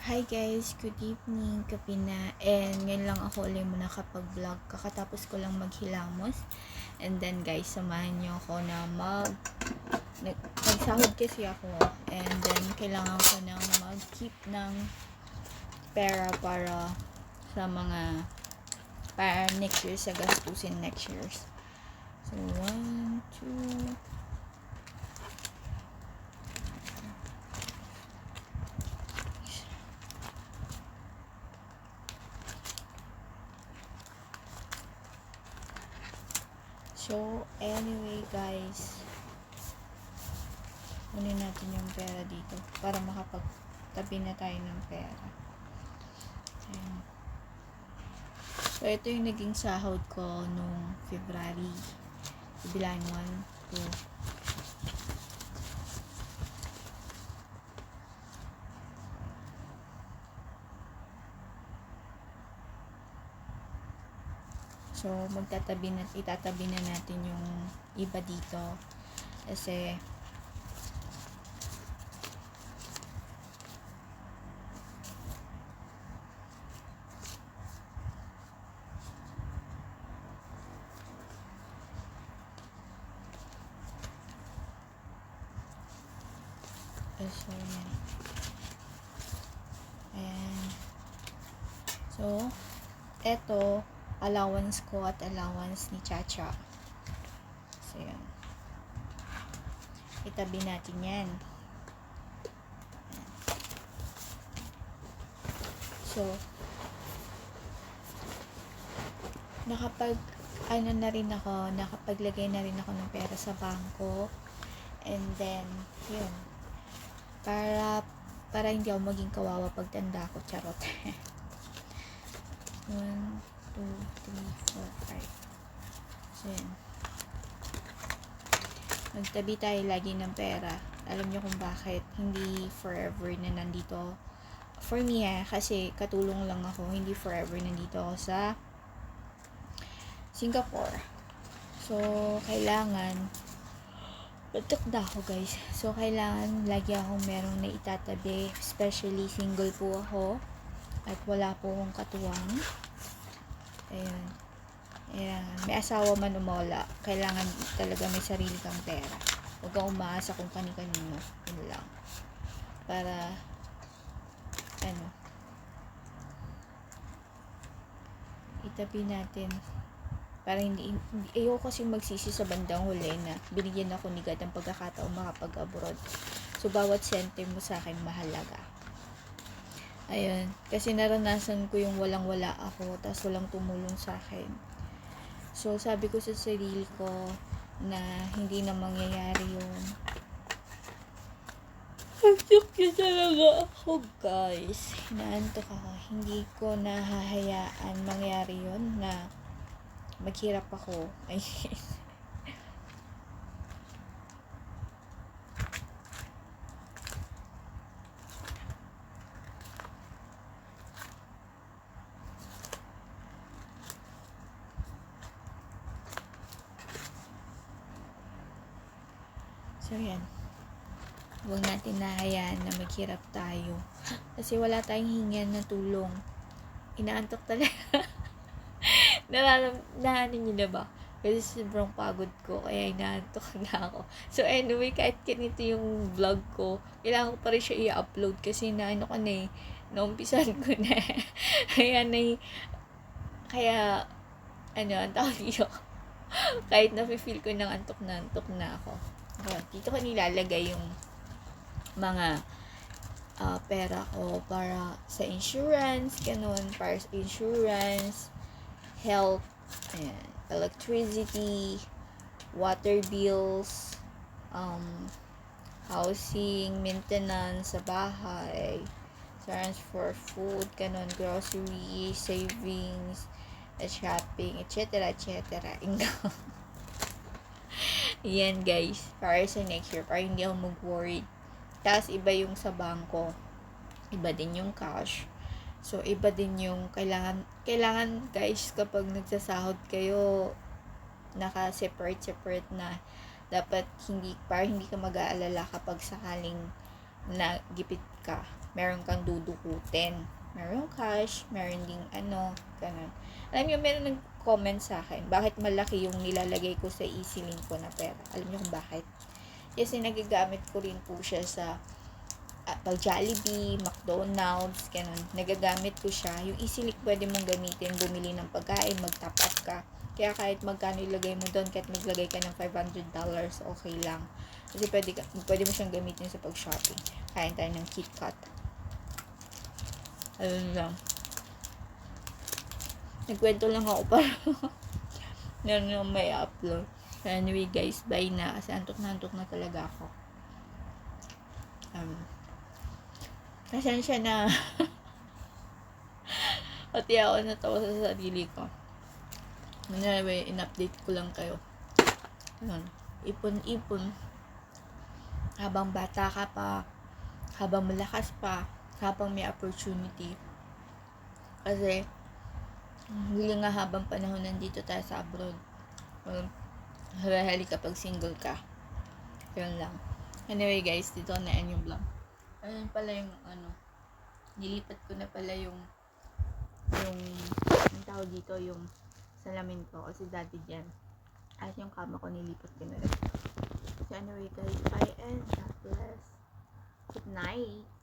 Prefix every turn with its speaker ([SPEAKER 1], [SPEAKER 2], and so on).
[SPEAKER 1] Hi guys, good evening, kapi na. And ngayon lang ako ulit mo nakapag-vlog. Kakatapos ko lang maghilamos. And then guys, samahan niyo ako na mag... Nag, nagsahod kasi ako. And then, kailangan ko nang mag-keep ng pera para sa mga para next year sa gastusin next year. So, one, two, So, anyway guys, kunin natin yung pera dito para makapagtabi na tayo ng pera. Ayan. So, ito yung naging sahod ko nung February. Bilang 1, 2, So, magtatabi na, itatabi na natin yung iba dito. Kasi, so, yan. Ayan. So, eto, allowance ko at allowance ni Chacha. So, yan. Itabi natin yan. So, nakapag, ano na rin ako, nakapaglagay na rin ako ng pera sa bangko. And then, yun. Para, para hindi ako maging kawawa pagtanda ko. Charot. One, 2, 3, 4, 5. So, yan. Magtabi tayo lagi ng pera. Alam niyo kung bakit. Hindi forever na nandito. For me, eh, kasi katulong lang ako. Hindi forever nandito ako sa Singapore. So, kailangan Batok na ako guys. So, kailangan lagi akong merong na itatabi. Especially single po ako. At wala po akong katuwang. Ayan. Ayan. May asawa man umola. Kailangan talaga may sarili kang pera. Huwag kang umaasa kung kani-kanino. Yun lang. Para, ano, itabi natin. Para hindi, hindi ayoko kasi magsisi sa bandang huli na binigyan ako ni God ng pagkakataon makapag-abroad. So, bawat center mo sa akin mahalaga. Ayun. Kasi naranasan ko yung walang-wala ako, tapos walang tumulong sa akin. So, sabi ko sa sarili ko na hindi na mangyayari yun. Antok na talaga ako, guys. Inaantok ako. Hindi ko nahahayaan mangyari yun na maghirap ako. Ay, So, yan. Huwag natin nahayaan na maghirap tayo. Kasi wala tayong hingan na tulong. Inaantok talaga. Nararam, nahanin niyo na ba? Kasi sobrang pagod ko, kaya inaantok na ako. So anyway, kahit ganito yung vlog ko, kailangan ko pa rin siya i-upload kasi naano ko na eh, naumpisan ko na. kaya na kaya, ano, ang tawag kahit na-feel ko ng antok na antok na ako. Ayan, dito ko nilalagay yung mga ah, pera ko para sa insurance, ganun, para sa insurance, health, ayan, electricity, water bills, um, housing, maintenance sa bahay, transfer food, ganun, grocery, savings, eh, shopping, etc. etc. Income. Yan guys, para sa next year, para hindi ako mag-worry. Tapos iba yung sa bangko, iba din yung cash. So, iba din yung kailangan, kailangan guys, kapag nagsasahod kayo, naka-separate-separate na, dapat hindi, para hindi ka mag-aalala kapag sakaling nagipit ka. meron kang dudukutin. Meron cash, meron ding ano, ganun. Alam niyo, meron nag-comment sa akin, bakit malaki yung nilalagay ko sa EasyLink ko na pera? Alam niyo kung bakit? Kasi nagagamit ko rin po siya sa uh, pag Jollibee, McDonald's, ganun. Nagagamit ko siya. Yung EasyLink pwede mong gamitin, bumili ng pagkain, mag-top up ka. Kaya kahit magkano ilagay mo doon, kahit maglagay ka ng $500, okay lang. Kasi pwede, ka, pwede mo siyang gamitin sa pag-shopping. Kain tayo ng KitKat. Ayun lang. Nagkwento lang ako para meron yung may upload. So anyway guys, bye na. Kasi antok na antok na talaga ako. Um, pasensya na. Pati ako natawa sa sarili ko. Anyway, in-update ko lang kayo. Ayun. Ipon-ipon. Habang bata ka pa, habang malakas pa, habang may opportunity. Kasi, hindi nga habang panahon nandito tayo sa abroad. Um, Hali kapag single ka. Yun lang. Anyway guys, dito na end yung vlog. Ayun pala yung ano, nilipat ko na pala yung yung yung tawag dito yung salamin ko kasi dati dyan. At yung kama ko nilipat ko na rin. So anyway guys, bye and God bless. Good night.